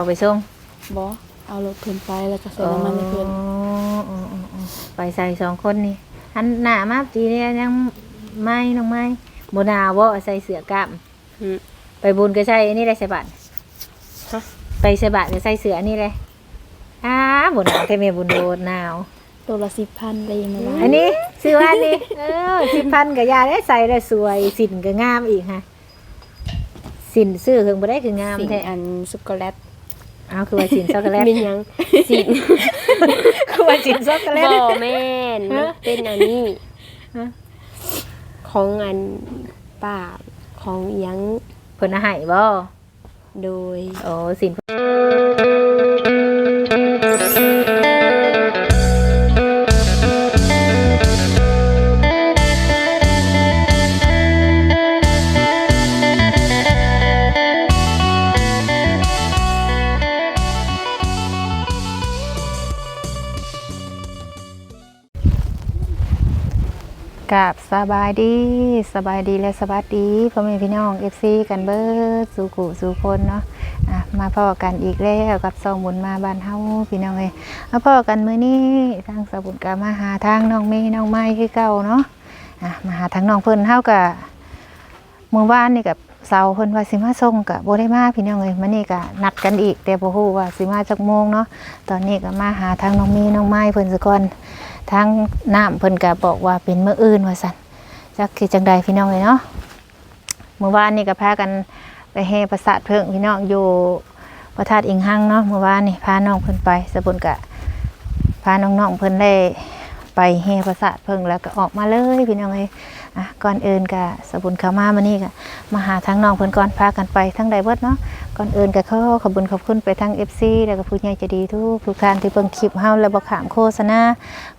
เอาไปส่งบ่เอารถเพิ่นไปแล้วก็ใส่น้ำมันให้เพิ่นอ๋ออ๋ออ๋ออ๋อไปใส่สองคนนี่หันหน้ามาจีเนี่ยยังไม่น้องไม่บ่หนาวบ่ใส่เสื้อกล้ามอืม ไปบุญก็ใส่อันนี้เลยใส่บาตรฮะ ไปใส่บาตรก็ใส่เสื้ออันนี้เลยอ้าบ่หนาวแต่แม่บุญโดดหนาว ตัวละ10,000ได้ยังไงล่ะอันนี้ซื้อว่าอันนี้ เออสิบพันกับยาได้ใส่ได้สวยสินก็งามอีกฮะสินซื้อถึงบ่ได้คืองามสิ่งแท้อันช็อกโกแลต เอาคือว่าสินช็อกโกแลตเป็นหยังสินคือว่าสินช็อกโกแลต บ่แม่นมันเป็นอันนี้ฮะ ของอันป้าของอิหยังเพิ่นเอาให้บ่โดย โอ้สินกับส บายดีสบายดีและสวัสดีพ่อแม่พี่น้องเอฟซีกันเบิร์ดสู่กุสู่คนเนาะะมาพ่อกันอีกแล้วกับซองบุญมาบ้านเฮาพี่น้องเอ้ยมาพ่อกันมื้อนี้ทางสบุญก็มาหาทางน้องเมย์น้องไม้คือเก่าเนาะะมาหาทางน้องเพิ่นเฮาก็เมื่อวานนี่กับเสาร์เพิ่นว่าสิมาส่งก็บ่ได้มาพี่น้องเอ้ยมื้อนี้ก็นัดกันอีก แต่บ่ฮู้ว่าสิมาจักโมงเนาะตอนนี้ก็มาหาทางน้องเมย์น้องไม้เพิ่นซะก่อนทางน้ำเพิ่นก็บอกว่าเป็นเมื้ออื่นว่าซั่น จักคือจังใดพี่น้องเลยเนาะเมื่อวานนี่ก็พากันไปแห่ประสาทเพิ่งพี่น้องอยู่พระธาตุอิงหังเนาะเมื่อวานนี่พาน้องเพิ่นไปสบุญกะพาน้องๆเพิ่นได้ไปแห่ประสาทเพิ่งแล้วก็ออกมาเลยพี่น้องเอ้ยอะก่อนอื่นก็สบุญขามามานี่ก็มาหาทางน้องเพิ่นก่อนพากันไปทั้งใดเบิดเนาะ ก่อนอื่นก็ขอขอบคุญขอบคุณไปทาง FC แล้วก็ผู้ใหญ่ใจดีทุกทุกท่านที่เบิ่งคลิปเฮาแล้วบ่ขามโฆษณา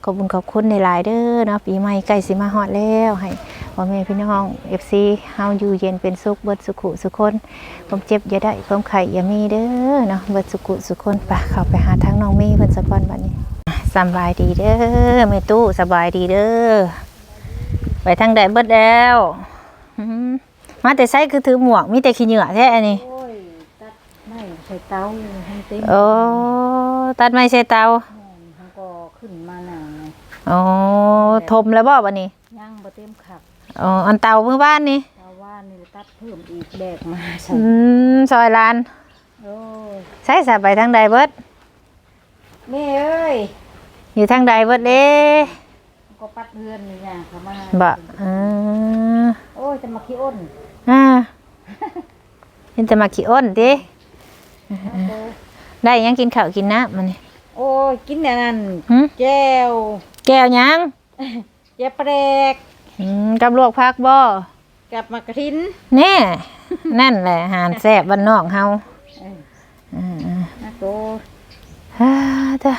ขอบคุณขอบคุณในหลายเด้อเนาะปีใหม่ใกล้สิมาฮอดแล้วให้พ่อแม่พี่น้อง FC เฮาอยู่เย็นเป็นสุขเบิดสุขุสุขคนความเจ็บอย่าได้ความไข้อย่ามีเด้อเนาะเบิดสุขุสุขคนไปเข้าไปหาทางน้องเมย์เพิ่นสักวันบัดนี้สบายดีเด้อแม่ตู้สบายดีเด้อไปทางใดเบิดแล้วมาแต่ไสคือถือหมวกมีแต่ขี้เหงื่อแท้อันนี้ ส่เตาให้เต็มโอ้ตัดไม้ใส่เตาเขาก็ขึ้นมาหนังอ๋อทมแล้วบ่บัดนี้ย่างบ่เต็มขับอ๋ออันเตาเมื่อบ้านนี่ชาวว่านี่ตัดเพิ่มอีกแบกมาใส่อืมซอยลานโอ้ยใช้สาไปทางใดเบิดแม่เอ้ยอยู่ทางใดเบิดเด้ก็ปัดเพื่อนนี่ย่างเขามาบ่อือโอ้ยจะมาขี้อ้นอ่าเห็นแต่มาขี้อ้นติโอ้ย ได้หยังกินข้าวกินน้ำมันนี่โอ้ยกินแต่นั้นหึแก้วแก้วหยังแก้วแปลกอืมกับลวกผักบ่กับมากระทินแน่ นั่นแหละอาหารแซ่บบ้านนอกเฮาเอออือนะโตๆฮ่าจ้ะ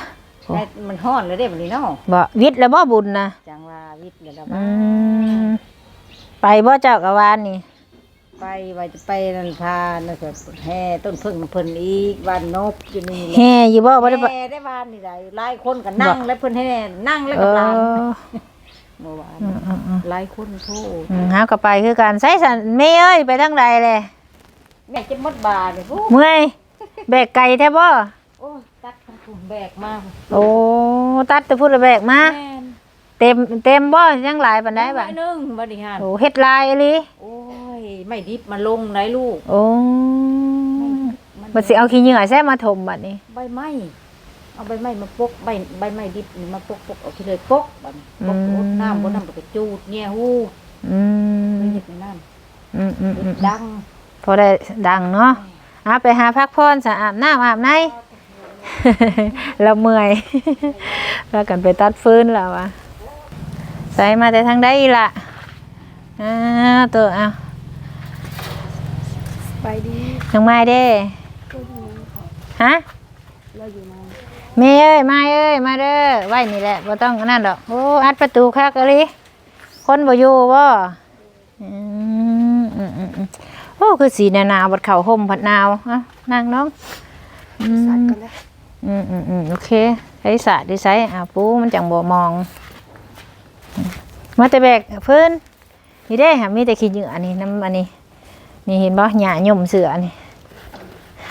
ได้มันฮ้อนเลยเด้บัดนี้เนาะบ่วิทย์แล้วบ่บุญนะจังว่าวิทย์แล้วล่ะอืมไปบ่เจ้ากะวานนี่ ไปว่าจะไปนั่นพานั่นก็แห่ต้นพึ่งเพิ่นอีกบ้านนบอยู่นี่แหละแฮ่อยู่บ่บ่ได้ไป แห่ได้บ้านนี่ได้หลายคนก็นั่งแล้วเพิ่นให้นั่งแล้วเอก็อหลานเมื่อวานอืมอืมอืมหลายคนโทษอืมเฮาก็ไปคือกันใส่สันแม่เอ้ยไปทางใดเลยแม่จะหมดบาเนี่ยผู้เมื่อยแบกไก่แท้บ่โอ้ยตัดทั้งถุงแบกมาโอ้ตัดแต่พูดแล้วแบกมาแม่นเต็มเต็มบ่ยังหลายปานใดบ่น้อยหนึงบริหารโอ้เฮ็ดลายอีหลีโอ้ย ไม่ดิบมาลงไหนลูกโอ้บัดสิเอาขี้เหงื่อแซ่มาถมบัดนี้ ใบไม้เอาใบไม้มาปกใบใบไม้ดิบนี่มาปกปกเอาที่เลยปกบัดนี้ปกอดน้ำบ่น้ำก็จูดเนี่ยฮู้อืมไม่เห็ดในน้อืมอืมำอืเห็มดดัง พอได้ดังเนาะอะไปหาพักพรสะอาบน้ำอาบในเราเมื่อยแล้วกันไปตัดฟืนแล้วอะใส่มาแต่ทางใดอีล่ะอ่าตัวเอา ไปดีน้องไม้เด้ฮะเราอยู่ในแม่เอ้ยม้เอ้ยมาเด้อไว้นี่แหละบ่ต้องนั่นดอกโอ้อัดประตูคักอะลิคนบ่อยู่บ่อืมอืมอืมอืมโอ้คือสีหนาวๆบัดเข้าห่มผัดหนาวอะนั่งน้องอืมสัตว์กันแล้วอืมอืมอืมโอเคใช้สาดดิใช้อะปูมันจังบ่มอง มาแต่แบกเพิ่นนี่ได้ค่ะมีแต่ขี้เหงื่ออันนี้น้ำอันนี้ นี่เห็นบ่หญ้าหย่มเสืออันนี้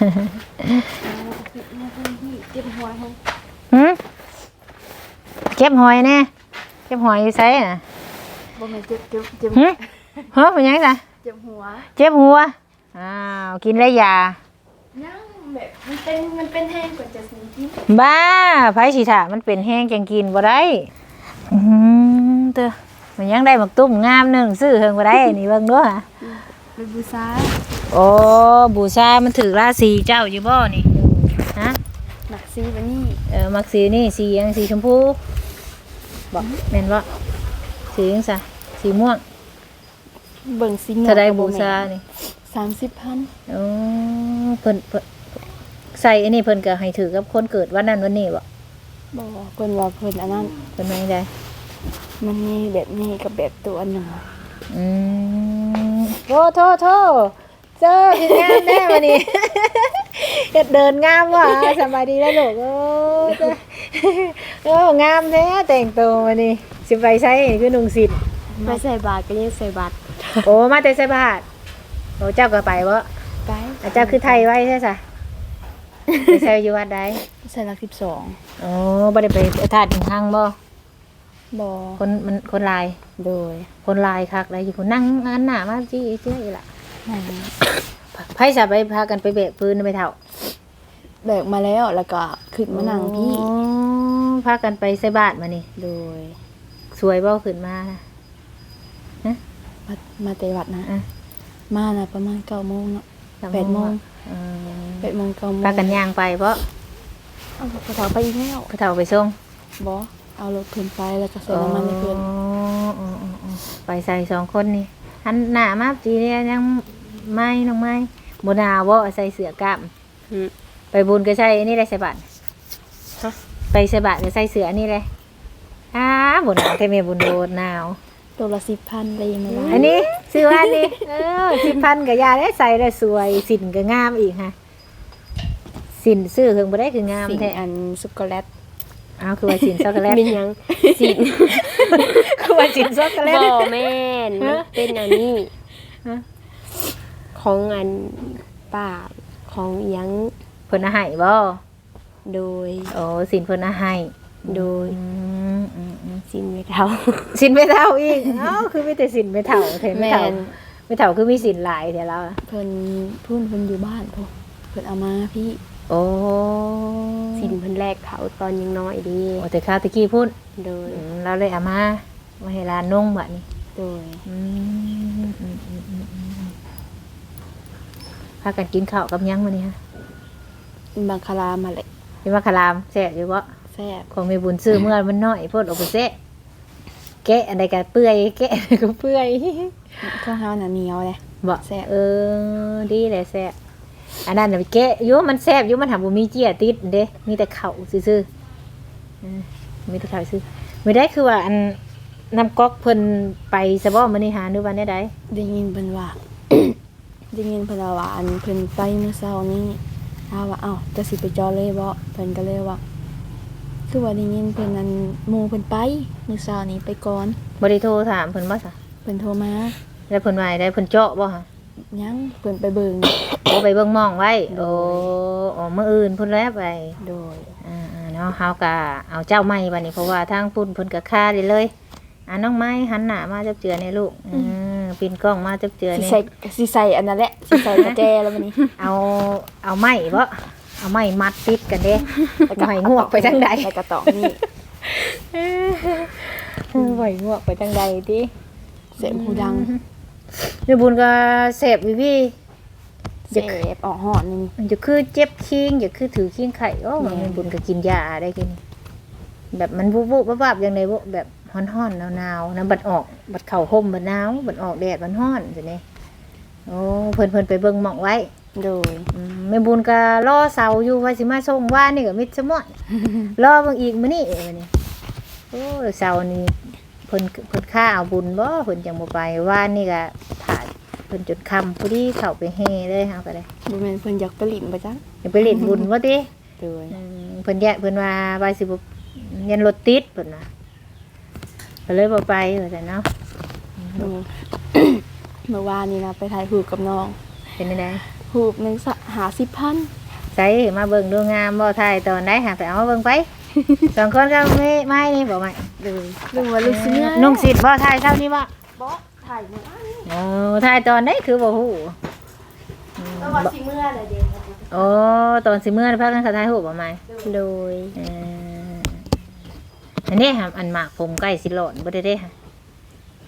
โอ้พี่เจ็บหัวให้หืมเก็บหอยแน่เก็บหอยอยู่ไสน่ะบ่แม่นเจ็บเจ็บเจ็บหืมฮะเป็นหยังไงเจ็บหัว เจ็บหัว อ้าว กินแล้วยายังแบบมันเป็นมันเป็นแห้งกว่าจะสิกิน บ้าไผสิถามันเป็นแห้งจังกินบ่ได้ อืมเด้อมันยังได้หมักตุ้มงามหนึงซื้อเฮิงบ่ได้ นี่เบิ่งดูหะ เป็นบูซาโอ้บูชามันถือราศีเจ้าอยู่บ่นี่ฮะหนักซีบันนี่เออมักสีนี่สีหยังสีชมพูบ่แม่นบ่สีหยังซะสีม่วงเบิ่งซีเท่าใดบูชานี่สามสิบพันอ๋อเพิ่นเพิ่นใส่อันนี้เพิ่นก็ให้ถือกับคนเกิดวันนั้นวันนี้บ่บอกเพิ่นว่าเพิ่นอันนั้นเพิ่นว่าจังไดมันมีแบบนี้กับแบบตัวอันหนึ่งอืม โอ้โทษโทษเจอพี่งามแน่วันนี้เฮ็ดเดินงามว่ะสบายดีแล้วลูกโอ้เจ้าโอ้งามแท้แต่งตัววันนี้สิไปใช้คือนุ่งสิทธิ์ไปใส่บาตรก็เรียกใส่บาตรโอ้มาแต่ใส่บาทโอ้เจ้าก็ไปบ่ไปอะเจ้าคือไทยไว้ใช่ซะไปใช้อยู่วัดใดใส่หลักสิบสองอ๋อบ่ได้ไปทาดถึงทางบ่ บอคนมันคนลาย โดยคนลายคักเลยอยู่คนนั่งอันหน้ามาจี้เจ้าอีหล่ะหาไผสะไปพากันไปเบกปืนไปเท่าแบกมาแล้วแล้วก็ขึ้นมานั่งพี่อ๋อพากันไปใส่บาทมานี่โดย สวยบ่ขึ้นมานะมามาเตวัดนะอะมานะประมาณเก้าโมงเนาะสาแปดโมงเออแปดโมงเก้าโมงพากันย่างไปเพราะเอากระเป๋าไปอีกแล้วพระเท่าไปส่งบอ เอารถเพิ่นไปแล้วก็ใส่น้ำมันในเพิ่นอ๋ออ๋ออ๋ออ๋อไปใส่สองคนนี่หันหน้ามาจีเนี่ยยังไม่น้องไม่บหนาวบ่ใส่เสื้อกล้ามอืมไปบุญก็ใส่อันนี่เลยใส่บาตรฮะไปใส่บาตรก็ใส่เสื้ออันนี่เลยอ้าบหนาวแต่เมบุญโดนหนาวตัวละสิบพันอะไรอย่างเงี้ยอันนี้ซื้อว่านี่เออสิบพันกับยาได้ใส่ได้สวยสินก็งามอีกฮะสินซื้อเพิ่งบ่ได้คืองามสิ่งแท้อันช็อกโกแลตเอาคือว่าสินช็อกโกแลตเป็นหยังสินคือว่าสินช็อกโกแลตบ่แม่นมันเป็นอันนี้ฮะของอันป้าของอิหยังเพิ่นเอาให้บ่โดย โอ้สินเพิ่นเอาให้โดยอืมอืมอืมสินไม่เท่าสินไม่เท่าอีกเอ้าคือมีแต่สินไม่เท่าแท้ไม่แม่เท่านไม่เท่าคือมีสินหลายแท้แล้วอะเพิ่นพุ่นเพิ่นอยู่บ้านพวกเพิ่นเอามาพี่ โอ้สินเพิ่นแรกเขาตอนยังน้อยดีโอ้แต่ข้าวตะกี้พูดโดยอืมเราเลยเอามามาให้ร้านนุ่งบัดนี้โดยอืมอืมอืมอืมอืมพากันกินข้าวกับหยังวันนี้ฮะบางคลามาเลยเป็นว่าคารามแซ่บอยู่บ่แซ่บของมีบุญซื้อเมื่อมันน้อยโพดเออกไปแซ่แกะอะไรก็เปื่อยแกะอะไรก็เปื่อยข้าวเฮาน่ะเหนียวเลยบ่แซ่บเออดีเลยแซ่บ อันนั้นน่ะไปแกะอยู่มันแซ่บอยู่มันทำบ่มีเจียติดเด้มีแต่ข้าวซื่อๆเออมีแต่ข้าวซื่อไม่ได้คือว่าอันน้ำก๊อกเพิ่นไปซะบ่มื้อนี้หาหรือว่าได้ใดได้ยินเพิ่นว่า ได้ยินเพิ่นว่าอันเพิ่นไปเมื่อเช้านี้ถามว่าเอ้าจะสิไปจอเลยบ่เพิ่นก็เลยว่าคือว่าได้ยินเพิ่นนั้นหมู่เพิ่นไปเมื่อเช้านี้ไปก่อนบ่ได้โทรถามเพิ่นบ่ซะเพิ่นโทรมาแล้วเพิ่นว่าได้เพิ่นเจาะบ่ฮะ ยังเพิ่นไปเบิ่ง โอ้ไปเบิ่งหมองไว้ โอ้โอ้มื้ออื่นเพิ่นแล้วไปโดย อ่าๆเนาะเฮาก็เอาเจ้าใหม่บัดนี้เพราะว่าทางพุ่นเพิ่นก็ค่าได้เลยอ่าน้องไม้หันหน้ามาจับเจือในลูกอืมปินกล้องมาจับเจือสินี่ ใส่สิใส่อันนั้นแหละสิใส่กระแจแล้ววันนี้ เอาเอาไม้บ่เอาไม้มัดติดกันเด้บ่ให้งวกไปทางใดแล้วก็ตอกนี่บ่ให้งวกไปทางใดติเสียงหูดัง แม่บุญก็เสพวิวีเจ็บออกหอนนี่มันจะคือเจ็บคิงอย่าคือถือคิงไข่โอ้แม่แม่บุญก็กินยาได้กิน แบบมันวุบวุบวับวับอย่างไรวุแบบฮ้อนฮ้อนหนาวหนาวๆนะบัดออกบัดเข่าห่มบัดหนาวบัดออกแดดบัดฮ้อนสิเนี่ยโอ้เพิ่นเพิ่นไปเบิ่งหมองไว้โดยอืมแม่บุญก็รอเสาอยู่ว่าสิมาส่งว่านนี่ก็มิดสมอนรอเบิ่งอีกมื้อนี้มื้อนี้โอ้เสานี่เพิ่นเพิ่นค่าเอาบุญบ่เพิ่นจังบ่ไปว่านนี่ก็ถ่าเพิ่นจนค่ำพอดีเข้าไปแห่เลยเฮาก็ได้บ่แม่นเพิ่นอยากไปหลินบ่จังอย่าไปเล่นบุญว่าติโดยอืมเพิ่นแยกเพิ่นว่าว่าสิบ่เรียนรถติดเพิ่นว่าก็เลยบ่ไปว่าซั่นเนาะเมื่อเมื่อวานนี้นะไปถ่ายรูปกับน้องเป็นจังได๋รูปหนึงสะหาสิบพันใส่มาเบิ่งดูงามบ่ถ่ายตอนได้หาไปเอามาเบิ่งไป สองคนก็ไม่ไม่นี่บอกไหมดูลุงว่าลูกสิเมื่อนุ่งสิทธิ์บ่ถ่ายเท่านี้บ่บ่ถ่ายมื้อเออถ่ายตอนได้คือบ่ฮู้อืมแล้วว่าสิเมื่ออะไรเด้โอ้ตอนสิเมื่อพากันเขาถ่ายรูปบ่ไหมโดยเอออันนี้ค่ะอันหมากผมใกล้สิหล่นบ่ได้เด้ค่ะ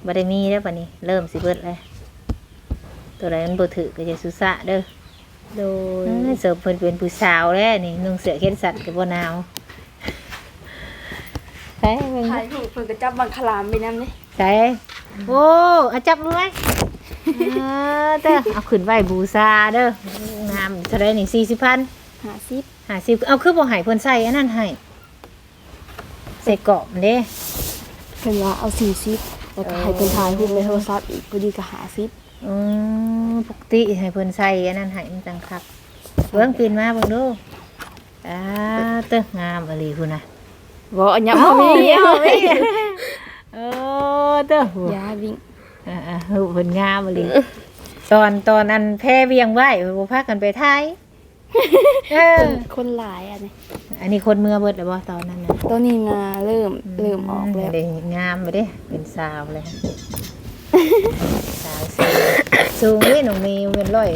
บ่ได้มีแล้วบัดนี้เริ่มสิเบิดแล้วตัวใดมันบ่ถือก็จะสุสะเด้อโดยเอ้ยเสิร์ฟเพิ่นเป็นผู้สาวแล้วนี่นุ่งเสื้อแขนสั้นก็บ่หนาว ใช่เบิ่งถ่ายรูปเพิ่นก็จับบังคลามไปนำนี่ใช่โอ้เอาจับมือไว้เออเด้อเอาขึ้นไว้บูชาเด้องามเท่าไรนี่40,000 50 50เอาคือบ่ให้เพิ่นใส่อันนั้นให้ใส่เกาะมันเด้เพิ่นว่าเอา40แล้วก็ให้เพิ่นถ่ายรูปในโทรศัพท์อีกพอดีก็50อืมปกติให้เพิ่นใส่อันนั้นให้มันจังคักเบิ่งปีนมาเบิ่งดูอ่าเต้องามอหลีพุ่นน่ะ บ่อันยังบ่มีเอาไว้เออเต้อยาวิ่งอ่าๆเฮ้ยเพิ่นงามอหลีตอนตอนอันแพ้เวียงไว้บ่พากันไปถ่ายเออคนหลายอันนี้อันนี้คนเมื่อเบิดแล้วบ่ตอนนั้นน่ะตอนนี้งาเริ่มเริ่มออกแล้วเด้งามไปเด้เป็นสาวเลยสาวสูงสูงนี่หนูมีเป็นร้อย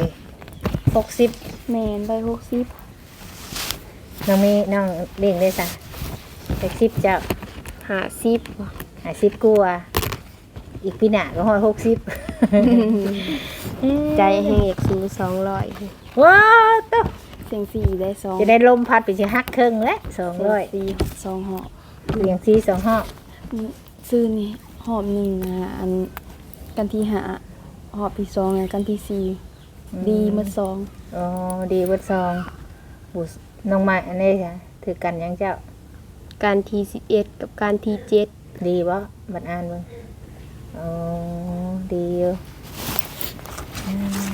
หกสิบแม่นไป60น้องมีน้องเลี้ยงได้ซะ หกสิบเจ้าหาซิบหาสิบกว่าอีกปีหน้าก็ห้อยหกสิบใจแห้งอยากสูงสองร้อยว้าวต๊ะเสียงสี่ได้สองจะได้ลมพัดไปสิฮักครึ่งแล้วสองร้อยสี่สองหอบเลี้ยงซีสองห้อซื้อนี่หอบหนึ่งนะอันกันที่หาหอบที่สองนะกันที่สี่ดีมาสองอ๋อดีเบิดซองบุษน้องใหม่อันนี้จ้ะถือกันยังเจ้า การทีสิบเอ็ดกับการทีเจ็ดดีบ่บัดอ่านเบิ่งอ๋อดีอยู่อืม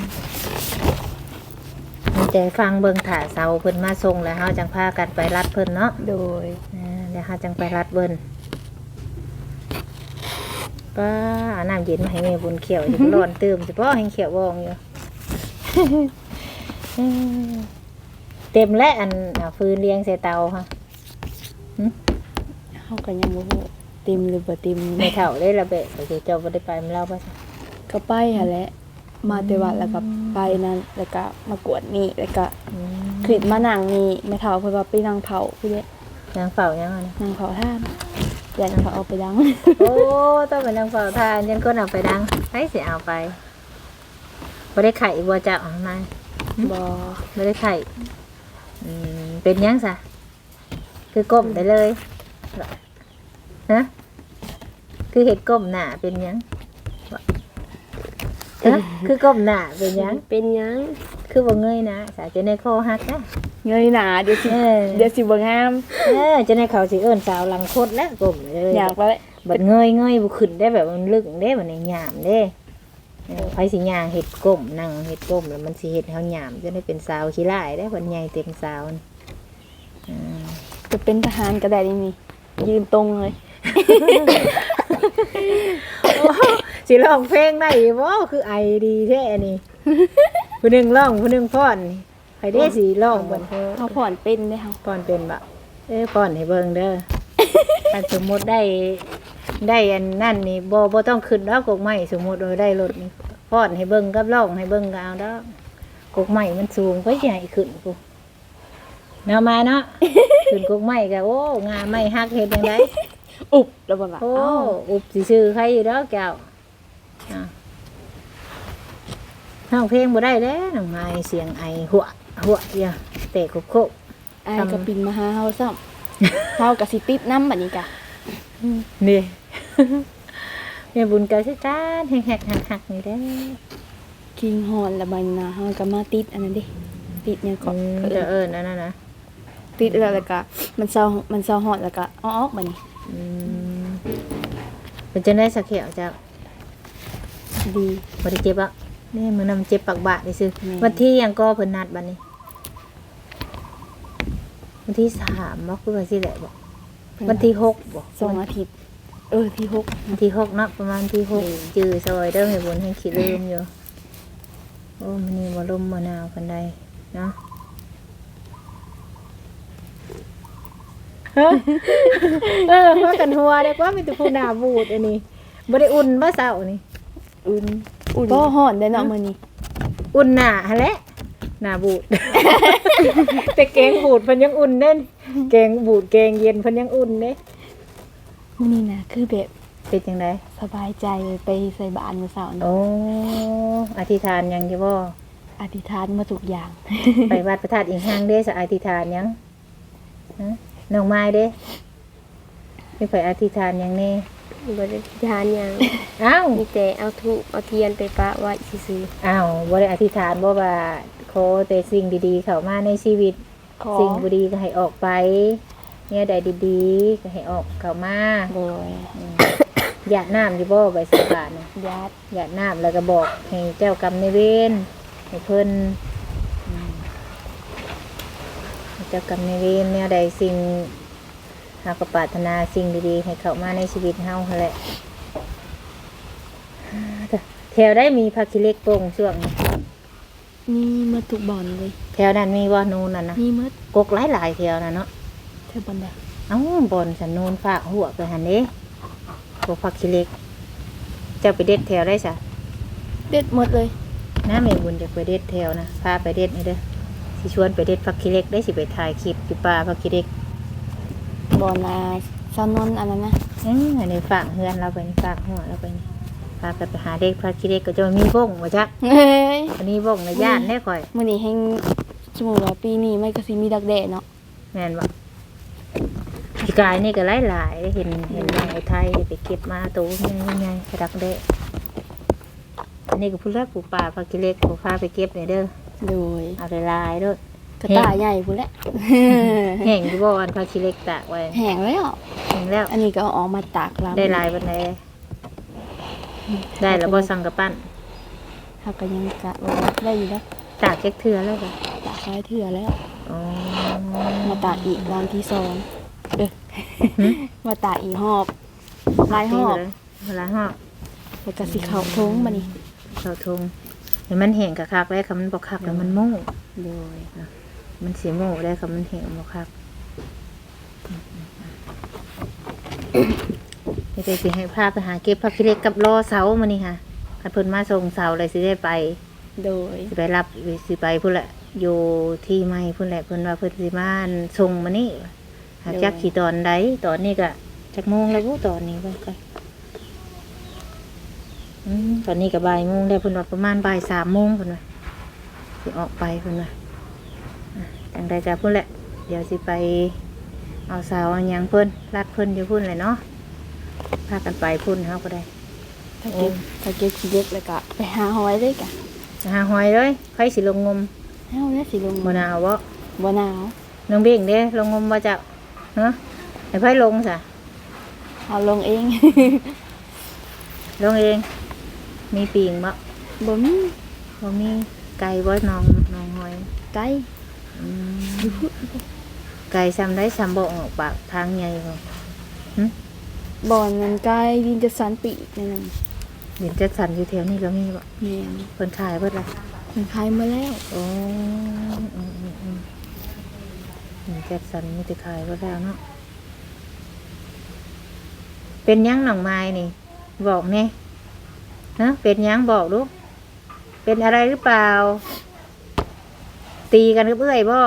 มีแต่ฟังเบิ่งถ่าเสาเพิ่นมาส่งแล้วเฮาจังพากันไปรัดเพิ่นเนาะโดย อ่าเดี๋ยวเฮาจังไปรัดเบิ่นป้าเอาน้ำเย็นมาให้แม่บุญเขียวอยู่ ร้อนตื่มสิบ่ให้เขียววองอยู่อืมเต็มแล้วอันเอาฟืนเลี้ยงใส่เตาค่ะ เฮาก็ยังบ่ฮู้เต็มหรือบ่เต็มไม่เท่าได้ระเบะโอเคเจ้าบ่ได้ไปมันเล่าป่ะก็ไปหั่นแหละมาแต่วัดแล้วก็ไปนั่นแล้วก็มากวดนี่แล้วก็ขึ้นมานั่งนี่แม่เฒ่าเพิ่นว่าไปนั่งเผาพี่เด้นางเฝ้ายังไงนะนั่งเผาท่านอยากเขาเอาไปดัง โอ้ต้องเป็นนางเฝ้าทานยันคนเอาไปดังให้สิเอาไปบ่ได้ไข่บัวจะออกมาบ่บ่ได้ไข่อืมเป็นยังซะคือก้มได้เลย ฮะคือเห็ดก้มหน้าเป็นยังฮะคือก้มหน้าเป็นยัง เป็นหยังคือบ่เงยหนะสาจะในคอหักนะเงยหนาเดี๋ยวสิเออเดี๋ยวสิบ่งามเออจะในเขาสิเอิ้นสาวหลังคดแล้วก้มเลยอยากไปบัดเงยเงยบุขึ้นได้แบบมันลึกได้บัดในหยามเด้เออไผสิย่างเห็ดก้มนั่งเห็ดก้มแล้วมันสิเห็ดเฮาหยามจะได้เป็นสาวขี้ร้ายได้บัดใหญ่เต็มสาวนี่อ่า จะเป็นทหารก็ได้นี่นี่ ยืนตรงเลยสิร้องเพลงได้บ่คือไอดีแท้นี่ผู้หนึงร้องผู้หนึงฟ้อนนี่ใครได้สิร้องบ่เขาผ่อนเป็นได้เฮาฟ้อนเป็นบ่เอ้ยฟ้อนให้เบิ่งเด้อถ้าสมมุติได้ได้อันนั่นนี่บ่บ่ต้องขึ้นดอกกกไม้สมมุติว่าได้รถนี่ฟ้อนให้เบิ่งกับร้องให้เบิ่งก็เอาดอกกกไม้มันสูงก็ใหญ่ขึ้นกู เนาะมาเนาะ ขึ้นกกไม้ก็โอ้งาไม้ฮักเฮ็ดจังไดอุบแล้วบ่ล่ะโอ้เอ้าอุบสิซื้อใครอยู่ดอกเจ้าอะร้องเพลงบ่ได้เด้น้องไม้เสียงไอหัวหัวเดียวเตะคุกคุกอายก็ปินมาหาเฮาซ้ำเฮาก็สิติดน้ำบัดนี้กะนี่ แม่บุญกาสิจานแหกๆหักๆนี่เด้อคิงฮอนแล้วบัดนี้นะเฮาก็มาติดอันนั้นเด้ติดหยังก็อืมเอิ้จะนเอิญนั่นนะนะ ติดแล้วแล้วก็มันเซามันเซาฮอนแล้วก็เอาออกบัดนี้อืมมันจะได้สักเขียวจ้ะดีบ่ได้เจ็บอะนี่มันนำเจ็บปากบาดนี่ซื้อแม่วันที่ยังก็เพิ่นนัดบัดนี้ วันที่สามบ่คือว่าสิแหละบ่วันที่หกบ่สองอาทิตย์เออที่หกวันที่หกเนาะประมาณวันที่หกจื้อซอยเด้อให้บุญให้ขี้ลืมอยู่ โอ้มันนี่บ่ลมบ่หนาวปานใดเนาะ เออพากันหัวได้กว่ามีแต่ผู้หน้าบูดอันนี้บ่ได้อุ่นบ่เช้านี่ อุ่นก็ฮ้อนได้เนาะมื้อนี้อุ่นหน้าหั่นแหละหน้าบูด แต่แกงบูดเพิ่นยังอุ่นเด้นแกงบูดแกงเย็นเพิ่นยังอุ่นเด้มื้อนี้นะคือแบบเป็นจังไดสบายใจไปใส่บาตรมื้อเช้านี้โอ้อธิษฐานหยังอยู่บ่อธิษฐานมาทุกอย่าง ไปวัดพระธาตุอิงหางเด้สะอธิษฐานหยังฮะ น้องไม้เด้ไม่ไปอธิษฐานหยังแน่บริทานหยังอ้าวมีแต่เอาทูบเอาเทียนไปปะไว้ซื่ออ้าวบ่ได้อธิษฐานบ่ว่าขอแต่สิ่งดีๆ เข้ามาในชีวิตขอสิ่งบ่ดีก็ให้ออกไปเนี่ยใดดีๆ ก็ให้ออกเข้ามาโดยหยาดน้ำอยู่บ่ใบสบานน่ะญาติหยาดน้ำแล้วก็บอกให้เจ้ากรรมในายเวรให้เพิ่นอืมให้เจ้ากรรมในายเวรแนวใดสิ่งหากปรารถนาสิ่งดีๆ ให้เข้ามาในชีวิตเฮาหั่นแหละแถวได้มีผักขี้เหล็กโป่งช่วงนี้มีมาทุกบ่อนเลย แถวนั้นมีว่านูนน่ะนะมีหมดกกหลายๆแถวน่ะเนาะเท่าบ่อนใดเอ้าบอนสันนูนฝากหัวไปหันเด้พวกผักขี้เหล็ก เจ้าไปเด็ดแถวได้ซะเด็ดหมดเลยน้าแม่บุญจะไปเด็ดแถวนะพาไปเด็ดนี่เด้อ สิชวนไปเด็ดผักขี้เหล็กได้สิไปถ่ายคลิปอยู่ป่าผักขี้เหล็กบ่อนอาซานนอันนั้นนะอืมอันนี้ฝากเฮือนเราไปนี่ฝากหัวเราไปนี่พากันไปหาเด็กผักขี้เหล็กก็จะมีบ้งว่าจักเฮ้ยอันนี้บ้งในย่านได้ค่อยมื้อนี้แฮงสมมุติว่าปีนี้มันก็สิมีดักแด้เนาะแม่นบ่พี่กายนี่ก็หลายหลายๆเห็นเห็นน้องไอ้ไทยไปเก็บมาตัวใหญ่ๆกระดักเด้อันนี้ก็พูดแล้วปลูกป่าผักขี้เหล็กปลูกพาไปเก็บเลยเด้อ โดยเอาหลายๆเด้อกระตาใหญ่พุ่นแหละแห้งอยู่บ่อันผักขี้เหล็กตากไว้แห้งแล้วแห้งแล้ว อันนี้ก็เอาออกมาตากลำได้หลายบันไดได้แล้วบ่สั่งกับปั้นเฮาก็ยังกะว่าได้อยู่แล้วตากเจ็กเทือแล้วก็ตากหลายเทื่อแล้วอ๋อมาตากอีกรอบที่สองเด้อหึมาตากอีกหอบหลายหอบเวลาหอบแล้วก็สิเข้าทงมานี่เข้าทง เห็นมันแห้งกะคักแล้วค่ะมันบ่คักแล้วมันโม่โดยมันสิโม่ได้ค่ะมันแห้งบ่คักนี่ก็สิให้พาไปหาเก็บผักขี้เหล็กกับรอเสามานี่ค่ะคันเพิ่นมาส่งเสาเลยสิได้ไป โดยสิไปรับสิไปพุ่นแหละอยู่ที่ไม่พุ่นแหละเพิ่นว่าเพิ่นสิมาส่งมานี่หากจักขี่ตอนใดตอนนี้ก็จักโมงแล้วบ่ตอนนี้เบิ่งกันอืม ตอนนี้ก็บ่ายโมงแล้วเพิ่นว่าประมาณบ่ายสามโมงเพิ่นว่าสิออกไปเพิ่นว่าอะจังใดก็พุ่นแหละ เดี๋ยวสิไปเอาสาวเอาหยังเพิ่นรัดเพิ่นอยู่พุ่นเลยเนาะพากันไปพุ่นเฮาก็ได้ถ้าเก็บถ้าเก็บขี้เล็กแล้วก็ไปหาหอยเลยกะหาหอยเลยใครสิลงงมเฮาเนี่ยสิลงบ่หนาวบ่บ่หนาวน้องเบ่งเด้ลงงมบ่เจ้าเนาะให้ไผลงซะเอาลงเอง ลงเอง มีปีงบ่บ่มีบ่มีไก่บ่น้องน้องหอยไก่อืมไก่ซ้ำได้ซ้ำบ่ออกปากทางใหญ่บ่บ่อนนั้นไก่ดินจะสันปีกนั่นน่ะเห็นจัดสรรอยู่แถวนี้ก็มีบ่แม่นเพิ่นขายเบิดล่ะมันขายมาแล้วโอ้อืมอืมอืมเห็นจัดสรรมีแต่ขายเบิดแล้วเนาะเป็นหยังหนองไม้นี่ บอกแน่ นะเป็นหยังบอกลูกเป็นอะไรหรือเปล่า ตีกันกับเอื้อยบ่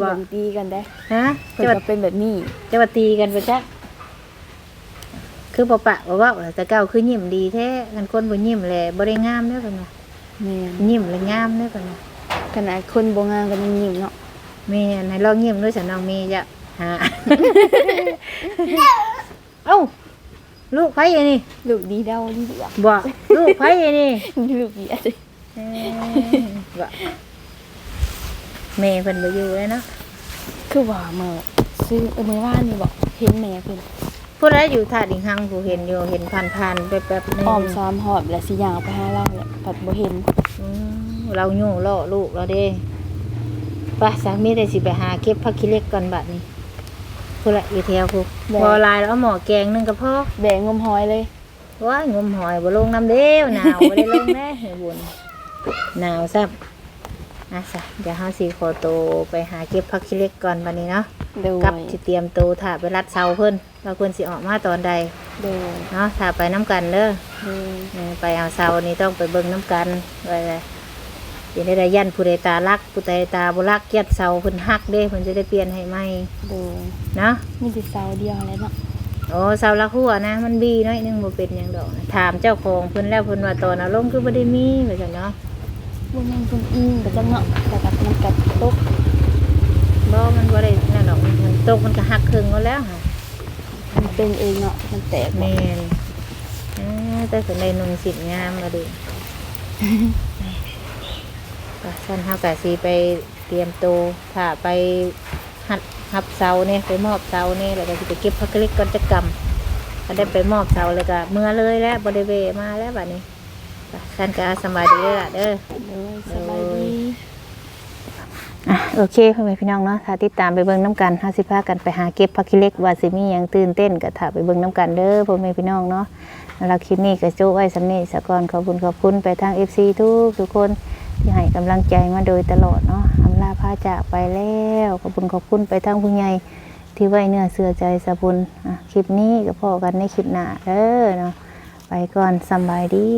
บ่ตีกันได้ฮะเพิ่นจะมาก็เป็นแบบนี้จะมาตีกันไปจ้ะคือปะปะว่าว่าแต่เก่าคือยิ้มดีแท้กันคนบ่ยิ้มแหละบ่ได้งามเด้อเพิ่นว่าแม่นยิ้มแล้วงามเด้อเพิ่นว่าขนาดคนบ่งามก็ยังยิ้มเนาะแม่นให้ลองยิ้มด้วยสันน้องเมย์จ้ะหาเอ้า ลูกไผอันนี้ลูกดีเดาดีเดือบ่ลูกไผอันนี้ลูกเดียดเอ้ยบ่แม่เพิ่นบ่อยู่เลยเนาะคือว่าเมื่อซื้อเออเมื่อวานนี่บอกเห็นแม่เพิ่นผู้ใดอยู่ท่าดิงหังผู้เห็นอยู่เห็นผ่านๆแป๊บๆนึงอ้อมซ้อมหอบและสิย่างไปหาเราแหละปัดบ่เห็นอืมเราโย่ล่อลูกเราเด้ไป่ะสามีได้สิไปหาเก็บผักขี้เหล็กก่อนบัดนี้ ผู้ละอยู่แถวผู้พอลายแล้วเอาหมอแกงหนึงก็พอแบกงมหอยเลยว้ายงมหอยบ่ลงน้ำเด้วหนาวบ่ได้ลงแน่เฮ้ยบุญหนาวซับอะซะเดี๋ยวเฮาสิขอตัวไปหาเก็บผักขี้เหล็กก่อนบัดนี้เนาะโดยกับสิเตรียมตัวถ่าไปรัดเสาเพิ่นว่าเพิ่นสิออกมาตอนใดโดยเนาะถ่าไปน้ำกันเด้อ โดย เออไปเอาเสานี่ต้องไปเบิ่งน้ำกันว่า สิได้ได้ยันผู้ใดตารักผู้ใดตาบ่รักเกลียดเสาเพิ่นฮักเด้เพิ่นจะได้เปลี่ยนให้ใหม่โดยเนาะมีแต่เสาเดียวแล้วเนาะโอ้เสาละหัวนะ มันบีน้อยหนึงบ่เป็นหยังดอกนะถามเจ้าของเพิ่นแล้วเพิ่นว่าตอนเอาลงคือบ่ได้มีว่าซั่นเนาะบ่แม่นเพิ่นอิงก็จังเนาะแต่กับมันกัดตกบ่มันบ่ได้นั่นดอกมันตกมันก็หักครึ่งเอาแล้วค่ะมันเป็นเองเนาะมันแตกแม่นอ่าแต่เพิ่นได้นุ่งสินงามมาดิ ก็ซั่นเฮาก็สิไปเตรียมตัวถ้าไปหัดหับเสาเนี่ยไปมอบเสาเนี่ยแล้วก็สิไปเก็บผักเล็กก่อนจะกำก็ได้ไปมอบเสาแล้วก็เมื่อเลยแล้วบ่ได้เวะมาแล้วบัดนี้ก็ซั่นก็สำบายดีเด้อล่ะเด้อ โดยสบายดี อะโอเคพ่อแม่พี่น้องเนาะถ้าติดตามไปเบิ่งน้ำกันห้าสิพากันไปหาเก็บผักขี้เหล็กว่าสิมีหยังตื่นเต้นก็ถ้าไปเบิ่งน้ำกันเด้อพ่อแม่พี่น้องเนาะแล้วคลิปนี้ก็โจ้ไว้สำนี้สะก่อนขอบคุณขอบคุณไปทาง FC ทุกทุกคน ที่ให้กำลังใจมาโดยตลอดเนาะอำลาพาจากไปแล้วขอบคุณขอบคุณไปทั้งผู้ใหญ่ที่ไว้เนื้อเสือใจสะบุญคลิปนี้ก็พอกันในคลิปหน้าเออเนาะไปก่อนสบายดี